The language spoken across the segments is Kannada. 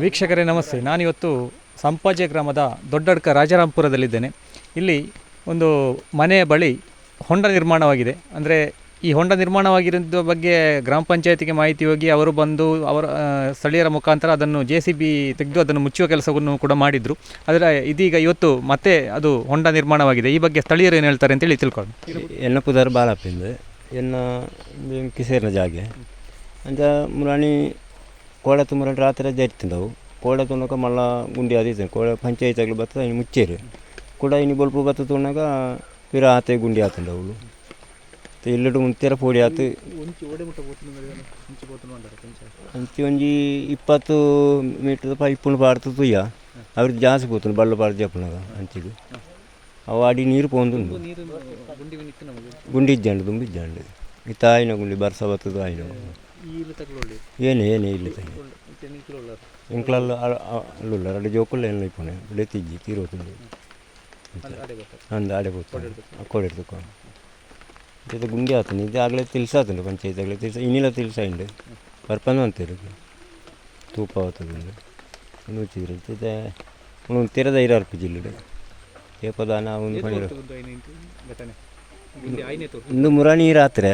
ವೀಕ್ಷಕರೇ, ನಮಸ್ತೆ. ನಾನಿವತ್ತು ಸಂಪಾಜೆ ಗ್ರಾಮದ ದೊಡ್ಡಡ್ಕ ರಾಜಾರಾಂಪುರದಲ್ಲಿದ್ದೇನೆ. ಇಲ್ಲಿ ಒಂದು ಮನೆಯ ಬಳಿ ಹೊಂಡ ನಿರ್ಮಾಣವಾಗಿದೆ. ಅಂದರೆ ಈ ಹೊಂಡ ನಿರ್ಮಾಣವಾಗಿರೋದ್ರ ಬಗ್ಗೆ ಗ್ರಾಮ ಪಂಚಾಯತಿಗೆ ಮಾಹಿತಿ ಹೋಗಿ ಅವರು ಬಂದು ಅವರ ಸ್ಥಳೀಯರ ಮುಖಾಂತರ ಅದನ್ನು ಜೆ ಸಿ ಬಿ ತೆಗೆದು ಅದನ್ನು ಮುಚ್ಚುವ ಕೆಲಸವನ್ನು ಕೂಡ ಮಾಡಿದರು. ಆದರೆ ಇದೀಗ ಇವತ್ತು ಮತ್ತೆ ಅದು ಹೊಂಡ ನಿರ್ಮಾಣವಾಗಿದೆ. ಈ ಬಗ್ಗೆ ಸ್ಥಳೀಯರು ಏನು ಹೇಳ್ತಾರೆ ಅಂತೇಳಿ ತಿಳ್ಕೊಂಡು ಎನ್ನ ಪುದರ್ ಬಾಲಪ್ಪಿಂದ ಎನ್ನ ಕಿಸೇರಿನ ಸೇರಿನ ಜಾಗೆ. ಅಂತ ಮುರಾಣಿ ಕೋಳ ತುಂಬರಲ್ಲಿ ರಾತ್ರಿ ರಜೆ ಇರ್ತಿದ್ದವು. ಕೋಳ ತುಣಕ ಮಲ್ಲ ಗುಂಡಿ ಅದು ಕೋಳ ಪಂಚಾಯತ್ ಆಗಲಿ ಬರ್ತದೆ, ಇನ್ನು ಮುಚ್ಚೇರಿ. ಕೂಡ ಇನ್ನು ಬೊಲ್ಪ ಬತ್ತ ತುಣಾಗ ಇರ ಆತೆ ಗುಂಡಿ ಆತಂಡ ಅವಳು. ಇಲ್ಲಡು ಮುಂತೆರ ಪೋಡಿ ಆತು. ಅಂಚಿ ಒಂಜಿ ಇಪ್ಪತ್ತು ಮೀಟರ್ ಪೈಪುನ ಪಾಡ್ತು ತುಯ್ಯ. ಅವ್ರಿಗೆ ಜಾಸ್ತಿ ಕೂತು ಬಳ್ಳ ಪಾಡ್ದು ಜಪ್ಪನಾಗ ಅಂಚಿಗೆ ಅವು ಅಡಿ ನೀರು ಪೋಂದುಂಡು. ಗುಂಡಿ ಇದ್ದಾಂಡು ತುಂಬಿದ್ದಾಂಡು ಇತ್ತ ಆಯ್ನ ಗುಂಡಿ, ಬರ್ಸ ಬರ್ತದ ಆಯ್ನ ಏನು ಏನು ಇಲ್ಲ ಎಂಕ್ಲಲ್ಲಿ ಅಲ್ಲಲ್ಲ ಎರಡು ಜೋಕಲ್ಲಿ ಏನು ಇಪ್ಪಣೆ ಇಡೀತಿಜ್ಜಿ ತೀರೋತುಂಡು ಅಂದ ಆಡೆ ಗೊತ್ತು? ಕೊಡಿರ್ತಕ್ಕ ಇದು ಗುಂಡಿ ಆತನು ಇದು ಆಗಲೇ ತಿಳಿಸಾತುಂಡು ಪಂಚಾಯತ್ ಆಗಲೇ ತಿಳಿಸ ಇನ್ನಿಲ್ಲ ತಿಳಿಸ ಉಂಡು ಬರ್ಪನ ಅಂತಿರು ತೂಪ ಆತದುಂಡು ನೂಚಿದ್ರು ಇದು ಅವನು ತೆರೆದ ಇರಾರ್ಪು ಜಿಲ್ಲೆಡು ಏಪದಾನ ಅವನು ಪಣಿರು ಇಂದು ಮುರಾಣಿ ರಾತ್ರೆ.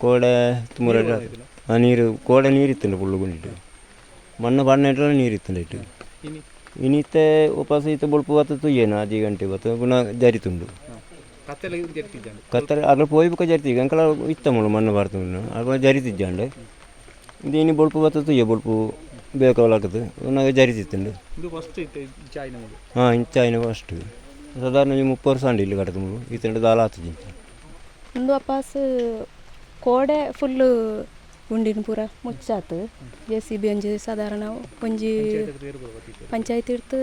ಕೋಡೆ ಮುರಾಣಿ ആ നീര് കോട നീരിത്തുണ്ട് പുള്ളു കൊണ്ടിട്ട് ಮಣ್ಣು ಬಣ್ಣ ಇಟ್ಟರೆ ನೀರು ಇತ್ತು ಇಟ್ಟು ಇನ್ನಿತ್ತೆ ಉಪವಾಸ ಇತ್ತು ಬೊಳ್ಪು ಬತ್ತು ಏನು ಅಜಿ ಗಂಟೆ ಬತ್ತು ಗುಣ ಜರಿತುಂಡು ಕತ್ತಲೆ ಅದ್ರ ಪೋಯ್ಬೇಕ ಜರಿತೀಗ ಅಂಕಲ ಇತ್ತ ಮುಳು ಮಣ್ಣು ಬಾರ್ತು ಅದ್ರ ಜರಿತಿದ್ದಾಂಡೆ. ಇದು ಇನ್ನು ಬೊಳ್ಪು ಬತ್ತು ಏ ಬೊಳ್ಪು ಬೇಕಾಗ್ತದೆ ನಾಗ ಜರಿತಿತ್ತುಂಡು. ಹಾಂ ಇಂಚಾಯಿನ ಅಷ್ಟು ಸಾಧಾರಣ ಮುಪ್ಪತ್ತು ವರ್ಷ ಅಂಡಿ ಇಲ್ಲಿ ಕಟ್ಟದ ಮುಳು ಇತ್ತಂಡು ದಾಲ ಹತ್ತು ಜಿಂಚ ಒಂದು ಅಪಾಸ್ ಕೋಡೆ ಫುಲ್ಲು ಗುಂಡಿನ ಪೂರ ಮುಚ್ಚಾತು. ಜೆ ಸಿ ಬಿ ಒಂಜಿ ಸಾಧಾರಣ ಒಂಜಿ ಪಂಚಾಯತ್ ಇರ್ತು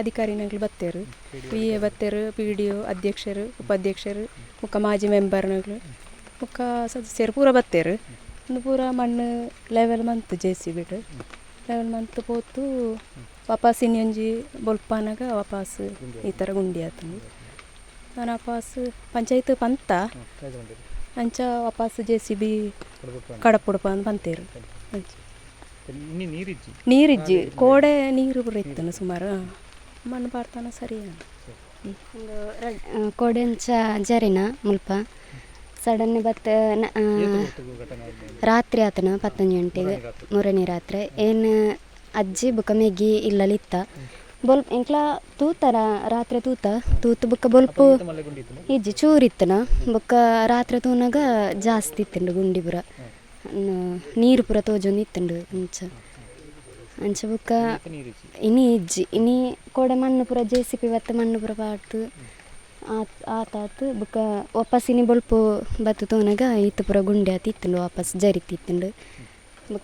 ಅಧಿಕಾರಿನಗಳು ಬತ್ತೇರು. ಪಿ ಎ ಬತ್ತೇರು, ಪಿ ಡಿ ಒ ಅಧ್ಯಕ್ಷರು, ಉಪಾಧ್ಯಕ್ಷರು, ಮುಖ ಮಾಜಿ ಮೆಂಬರ್ನಗಳು, ಮುಖ ಸದಸ್ಯರು ಪೂರ ಬತ್ತೇರು. ಒಂದು ಪೂರ ಮಣ್ಣು ಲೆವೆಲ್ ಮಂತ್ ಜೆ ಸಿ ಬಿಡು ಲೆವೆಲ್ ಮಂತ್ ಪೋತು ವಾಪಸ್ ಇನ್ನೊಂಜಿ ಬೊಲ್ಪಾನಾಗ ವಾಪಸ್ ಈ ಥರ ಗುಂಡಿ ಆತು. ನಾನು ವಾಪಸ್ ಪಂಚಾಯತ್ ಪಂತ. ಅಂಚ ವಾಪಸ್ ಜೆ ಸಿ ಬಿ ಕಡಪುಡಪ ಅಂತ ಬಂತೇರು. ನೀರಿಜ್ಜಿ? ನೀರಿಜ್ಜಿ ಕೋಡೆ ನೀರು ಬರೀತಾನೆ ಸುಮಾರು. ಮಣ್ಣು ಬಾರ್ತಾನ ಸರಿ ಕೋಡೆ ಅಂಚ ಆ, ಕೋಡೆಂಚ ಜರಿನ ಮುಲ್ಪ ಸಡನ್ ಬತ್ತ ರಾತ್ರಿ ಆತನ ಪತ್ತೊಂದು ಗಂಟೆಗೆ ಮೂರನೇ ರಾತ್ರಿ. ಏನು ಅಜ್ಜಿ ಬುಕ್ಕ ಮೆಗ್ಗಿ ಇಲ್ಲಲಿತ್ತ. ಬೊಲ್ಪ್ ಎಂಕ್ಲ ತೂತ ರಾತ್ರಿ ತೂತ, ತೂತು ಬುಕ್ಕ ಬೊಲ್ಪು. ಇಜ್ಜಿ ಚೂರಿತ್ತನ, ಬುಕ್ಕ ರಾತ್ರಿ ತೂನಾಗ ಜಾಸ್ತಿ ಇತ್ತುಂಡು ಗುಂಡಿ ಪುರ. ನೀರು ಪುರ ತೋಜೊಂದು ಇತ್ತುಂಡು ಅಂಚ. ಅಂಚ ಬುಕ್ಕ ಇನಿ ಇಜ್ಜಿ ಇನಿ ಕೋಡೆ ಮಣ್ಣು ಪೂರ, ಜೆ ಸಿ ಪಿ ಬತ್ತ ಮಣ್ಣು ಪೂರ ಪಾಡ್ತು. ಆತ್, ಆತಾತು, ಬೊಕ್ಕ ವಾಪಸ್ ಇನಿ ಬೊಲ್ಪ ಬತ್ತು ತೋನಾಗ ಈತ ಪೂರ ಗುಂಡಿ ಆತಿ ಇತ್ತಂಡು ವಾಪಸ್ ಜರಿತಿತ್ತಂಡು.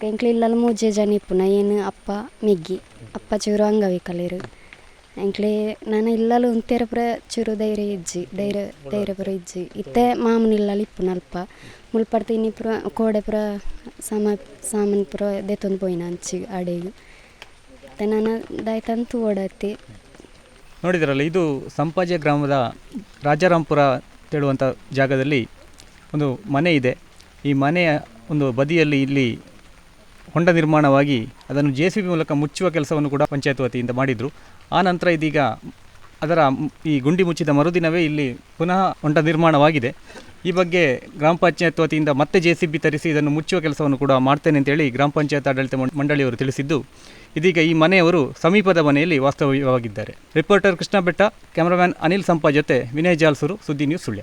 ಎಂಕ್ಲ ಇಲ್ಲ ಮೂಜೆ ಜನ ಇಪ್ಪುನ ಏನು ಅಪ್ಪ, ಮೆಗ್ಗಿ. ಅಪ್ಪ ಚೂರು ಅಂಗವಿಕಲರು. ಎಂಕ್ಲೆ ನಾನು ಇಲ್ಲಲು ಉಂತೆರ್ ಪುರ ಚೂರು ಧೈರ್ಯ ಇಜ್ಜಿ. ಧೈರ್ಯ ಧೈರ್ಯ ಪುರ ಇಜ್ಜಿ. ಇತ್ತೆ ಮಾಮನ ಇಲ್ಲಲ್ಲ ಇಪ್ಪುನ ಅಲ್ಪ ಮುಳ್ಪಡ್ತು ಇನ್ನಿ ಪುರ ಕೋಡೆ ಪುರ ಸಾಮ, ಸಾಮಾನು ಪುರ ದೆತ್ತೊಂದು ಪೋಯಿನ ಅಂಚಿ ಆಡೆಗೆ ಮತ್ತೆ ನಾನು ದಾಯ್ತಂತು ಓಡತ್ತಿ ನೋಡಿದ್ರಲ್ಲ, ಇದು ಸಂಪಾಜೆ ಗ್ರಾಮದ ರಾಜಾರಾಮ್ಪುರ ಹೇಳುವಂಥ ಜಾಗದಲ್ಲಿ ಒಂದು ಮನೆ ಇದೆ. ಈ ಮನೆಯ ಒಂದು ಬದಿಯಲ್ಲಿ ಇಲ್ಲಿ ಹೊಂಡ ನಿರ್ಮಾಣವಾಗಿ ಅದನ್ನು ಜೆ ಸಿ ಬಿ ಮೂಲಕ ಮುಚ್ಚುವ ಕೆಲಸವನ್ನು ಕೂಡ ಪಂಚಾಯತ್ ವತಿಯಿಂದ ಮಾಡಿದರು. ಆ ನಂತರ ಇದೀಗ ಅದರ ಈ ಗುಂಡಿ ಮುಚ್ಚಿದ ಮರುದಿನವೇ ಇಲ್ಲಿ ಪುನಃ ಹೊಂಡ ನಿರ್ಮಾಣವಾಗಿದೆ. ಈ ಬಗ್ಗೆ ಗ್ರಾಮ ಪಂಚಾಯತ್ ವತಿಯಿಂದ ಮತ್ತೆ ಜೆ ಸಿ ಬಿ ತರಿಸಿ ಇದನ್ನು ಮುಚ್ಚುವ ಕೆಲಸವನ್ನು ಕೂಡ ಮಾಡ್ತೇನೆ ಅಂತೇಳಿ ಗ್ರಾಮ ಪಂಚಾಯತ್ ಆಡಳಿತ ಮಂಡಳಿಯವರು ತಿಳಿಸಿದ್ದು, ಇದೀಗ ಈ ಮನೆಯವರು ಸಮೀಪದ ಮನೆಯಲ್ಲಿ ವಾಸ್ತವ್ಯವಾಗಿದ್ದಾರೆ. ರಿಪೋರ್ಟರ್ ಕೃಷ್ಣ ಬೆಟ್ಟ ಕ್ಯಾಮರಾಮ್ಯಾನ್ ಅನಿಲ್ ಸಂಪಾ ಜೊತೆ Vinay Jalsur, Suddi news Sullia.